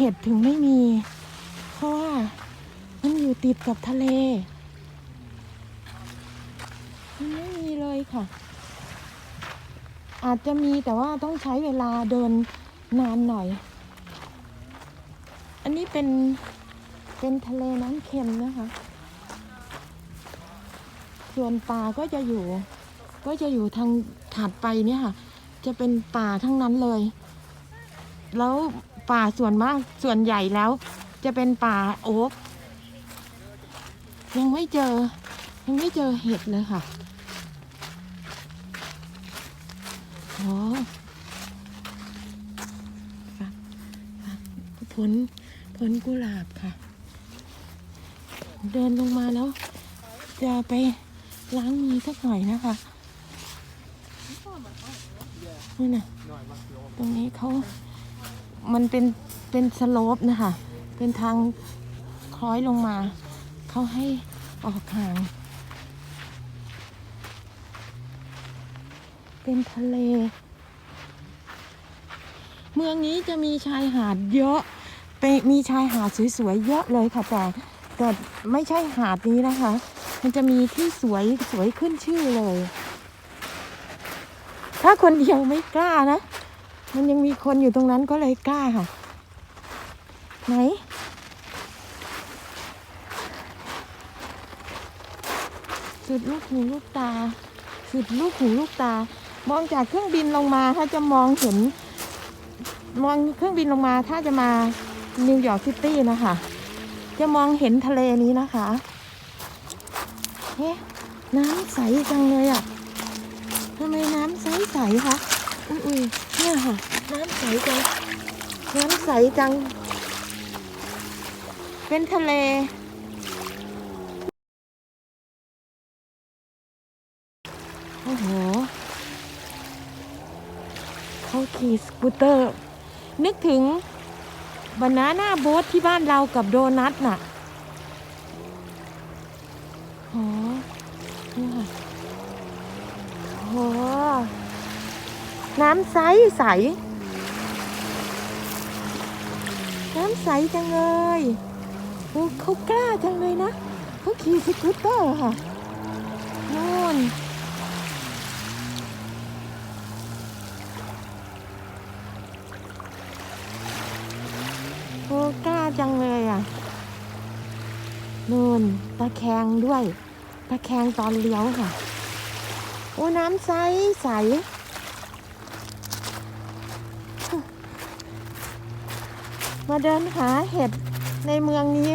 เห็ดถึงไม่มี เพราะว่ามันอยู่ติดกับทะเล มันไม่มีเลยค่ะ อาจจะมีแต่ว่าต้องใช้เวลาเดินนานหน่อย อันนี้เป็นเป็นทะเลน้ำเค็มนะคะ ส่วนป่าก็จะอยู่ ก็จะอยู่ทางถัดไปเนี่ยค่ะ จะเป็นป่าทั้งนั้นเลย แล้ว ป่าส่วนมากส่วนใหญ่แล้ว จะเป็นป่าโอ๊กยังไม่เจอ ยังไม่เจอเห็ดเลยค่ะโอ้ผลผลกุหลาบค่ะ เดินลงมาแล้ว จะไปล้างมือสักหน่อยนะคะนี่นะตรงนี้เขา มันเป็นเป็นสโลปนะคะ เป็นทางคล้อยลงมา เขาให้ออกห่าง เป็นทะเล เมืองนี้จะมีชายหาดเยอะไปมีชายหาดสวยๆเยอะเลยค่ะแต่แต่ไม่ใช่หาดนี้นะคะ มันจะมีที่สวยสวยขึ้นชื่อเลย ถ้าคนเดียวไม่กล้านะ มันยังมีคนอยู่ตรงนั้นก็เลยกล้าค่ะ ไหน สุดลูกหูลูกตา สุดลูกหูลูกตา มองจากเครื่องบินลงมาถ้าจะมองเห็น มองเครื่องบินลงมาถ้าจะมานิวยอร์กซิตี้นะคะ จะมองเห็นทะเลนี้นะคะเฮ้น้ำใสจังเลยอะทำไมน้ำใสใสๆคะ อุ้ยอุ้ย เนี่ยค่ะน้ำใสจัง น้ำใสจัง เป็นทะเล โอ้โหเขาขี่สกูตเตอร์ นึกถึงบานาน่าโบ๊ทที่บ้านเรากับโดนัทน่ะโหนี่ค่ะโห น้ำใสใส น้ำใสจังเลยโอ้เขากล้าจังเลยนะเขาขี่สกูตเตอร์ค่ะนู่นโอ้กล้าจังเลยอะนู่นตะแคงด้วย ตะแคงตอนเลี้ยวค่ะ โอ้น้ำใสใส มาเดินหาเห็ดในเมืองนี้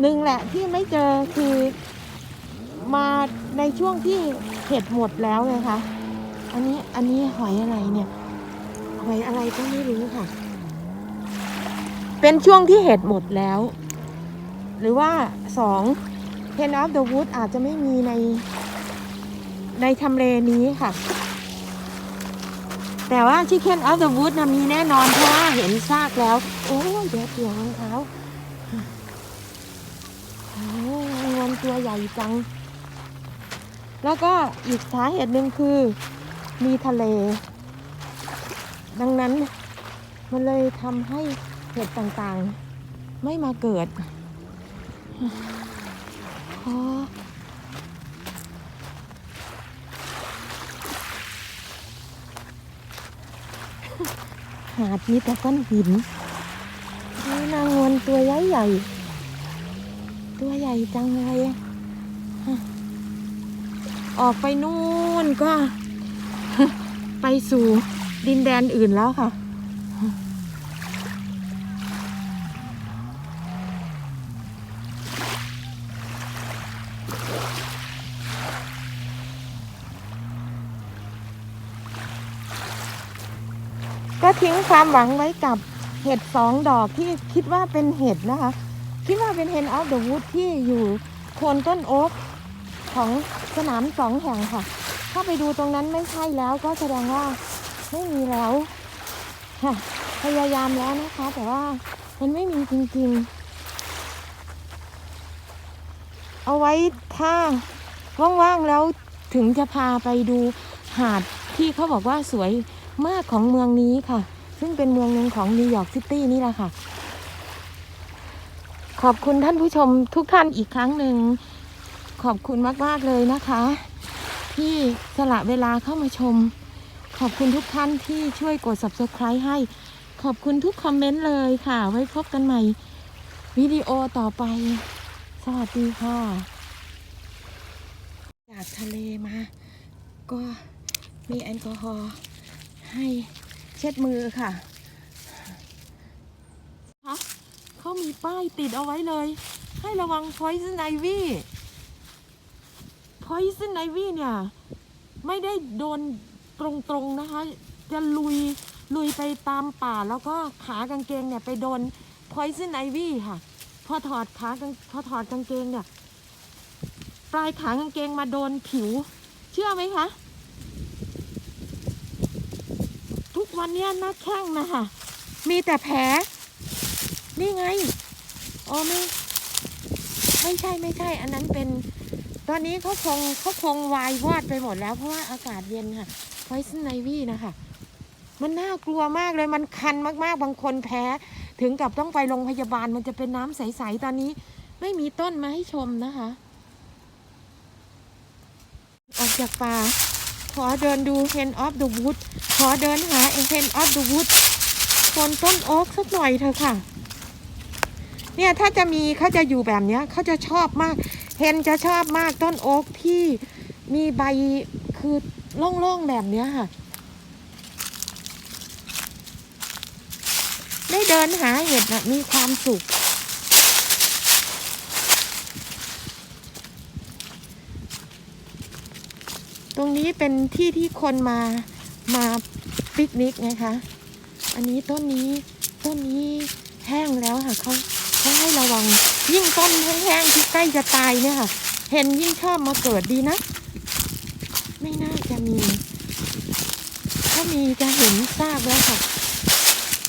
หนึ่งแหละที่ไม่เจอคือมาในช่วงที่เห็ดหมดแล้วเลยค่ะอันนี้อันนี้หอยอะไรเนี่ย หอยอะไรก็ไม่รู้ค่ะ เป็นช่วงที่เห็ดหมดแล้ว หรือว่าสอง Ten of the Wood อาจจะไม่มีในในทำเลนี้ค่ะ แต่ว่า Chicken of the Wood นะมีแน่นอนเพราะว่าเห็นซากแล้ว โอ้ยเดี๋ยวเกี่ยวรองเท้าโอ้งวนตัวใหญ่จัง แล้วก็อีกสาเหตุหนึ่งคือ มีทะเล ดังนั้นมันเลยทำให้เห็ดต่างๆ ไม่มาเกิด อ๋อ หาดมีแต่ก้อนหินนี่นางงวนตัวใหญ่ใหญ่ๆตัวใหญ่จังเลยออกไปนู่นก็ ไปสู่ดินแดนอื่นแล้วค่ะ ทิ้งความหวังไว้กับเห็ดสองดอกที่คิดว่าเป็นเห็ดนะคะ คิดว่าเป็นเฮนออฟเดอะวูดที่อยู่โคนต้นโอ๊กของสนามสองแห่งค่ะ ถ้าไปดูตรงนั้นไม่ใช่แล้วก็แสดงว่าไม่มีแล้วค่ะพยายามแล้วนะคะ แต่ว่ามันไม่มีจริงๆ เอาไว้ถ้าว่างๆแล้วถึงจะพาไปดูหาดที่เขาบอกว่าสวย มากของเมืองนี้ค่ะ ซึ่งเป็นเมืองหนึ่งของนิวยอร์กซิตี้นี่แหละค่ะ ขอบคุณท่านผู้ชมทุกท่านอีกครั้งหนึ่ง ขอบคุณมาก ๆ เลยนะคะ ที่สละเวลาเข้ามาชม ขอบคุณทุกท่านที่ช่วยกด subscribe ให้ ขอบคุณทุกคอมเมนต์เลยค่ะ ไว้พบกันใหม่วิดีโอต่อไป สวัสดีค่ะ จากทะเลมา ก็มีแอลกอฮอล์ ให้เช็ดมือค่ะฮะเขามีป้ายติดเอาไว้เลย ให้ระวัง poison ivy poison ivy เนี่ย ไม่ได้โดนตรงๆนะคะ จะลุยลุยไปตามป่าแล้วก็ขากางเกงเนี่ยไปโดน poison ivy ค่ะ พอถอดขากางพอถอดกางเกงเนี่ย ปลายขากางเกงมาโดนผิว เชื่อไหมคะ ทุก วันนี้หน้าแข้งนะคะ มีแต่แผล นี่ไงอ๋อไม่ไม่ใช่ไม่ใช่ อันนั้นเป็น ตอนนี้เขาคงเขาคงวายวอดไปหมดแล้ว เพราะว่าอากาศเย็นค่ะไวซ์ไนวี่นะคะ มันน่ากลัวมากเลยมันคันมากๆ บางคนแพ้ ถึงกับต้องไปโรงพยาบาลมันจะเป็นน้ำใส ๆ ตอนนี้ ไม่มีต้นมาให้ชมนะคะ ออกจากป่า ขอเดินดู Hen of the Wood ขอเดินหา Hen of the Wood บนต้นโอ๊กสักหน่อยเถอะค่ะ เนี่ยถ้าจะมีเขาจะอยู่แบบเนี้ยเขาจะชอบมากเฮนจะชอบมากต้นโอ๊กที่มีใบคือโล่งๆแบบเนี้ยค่ะ ได้เดินหาเห็ดนะมีความสุข ตรงนี้เป็นที่ที่คนมามาปิกนิกไงคะ อันนี้ต้นนี้ต้นนี้แห้งแล้วค่ะเขาเขาให้ระวัง ยิ่งต้นแห้งๆที่ใกล้จะตายเนี่ยค่ะ เห็นยิ่งชอบมาเกิดดีนะ ไม่น่าจะมี ถ้ามีจะเห็นซากแล้วค่ะ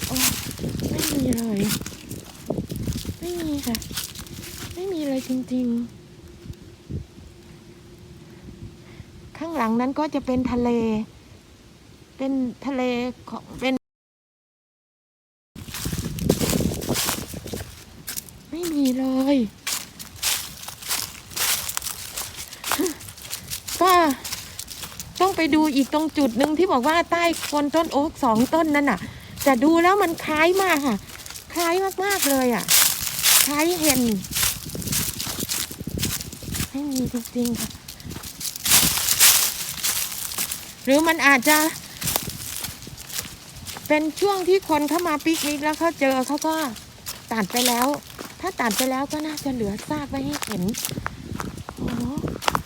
โอ้ไม่มีเลย ไม่มีค่ะ ไม่มีเลยจริงๆ ข้างหลังนั้นก็จะเป็นทะเล เป็นทะเลของเป็นไม่มีเลย ก็ต้องไปดูอีกตรงจุดหนึ่งที่บอกว่าใต้คนต้นโอ๊กสองต้นนั่นน่ะ แต่ดูแล้วมันคล้ายมากค่ะ คล้ายมาก ๆ เลยอะ คล้ายเห็น ไม่มีจริงๆค่ะ หรือมันอาจจะเป็นช่วงที่คนเข้ามาปิกนิกแล้วเขาเจอเขาก็ตัดไปแล้ว ถ้าตัดไปแล้วก็น่าจะเหลือซากไว้ให้เห็นโอ้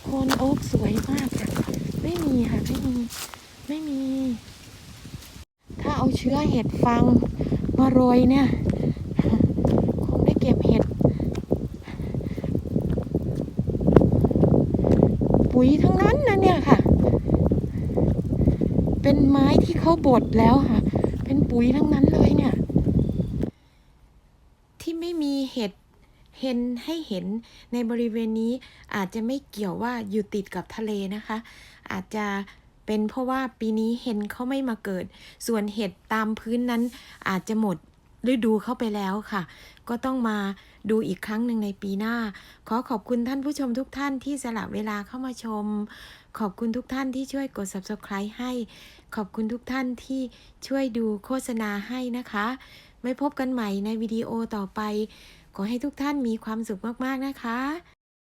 คนโอ๊กสวยมากค่ะ ไม่มีค่ะไม่มี ไม่มี ถ้าเอาเชื้อเห็ดฟางมาโรยเนี่ยคงได้เก็บเห็ด ปุ๋ยทั้งนั้นนะเนี่ยค่ะ เป็นไม้ที่เขาบดแล้วค่ะ เป็นปุ๋ยทั้งนั้นเลยเนี่ย ที่ไม่มีเห็ดเห็นให้เห็นในบริเวณนี้อาจจะไม่เกี่ยวว่าอยู่ติดกับทะเลนะคะ อาจจะเป็นเพราะว่าปีนี้เห็นเขาไม่มาเกิด ส่วนเห็ดตามพื้นนั้น อาจจะหมดฤดูเข้าไปแล้วค่ะ ก็ต้องมาดูอีกครั้งหนึ่งในปีหน้า ขอขอบคุณท่านผู้ชมทุกท่านที่สละเวลาเข้ามาชม ขอบคุณทุกท่านที่ช่วยกด subscribe ให้ ขอบคุณทุกท่านที่ช่วยดูโฆษณาให้นะคะ ไม่พบกันใหม่ในวิดีโอต่อไป ขอให้ทุกท่านมีความสุขมาก ๆ นะคะ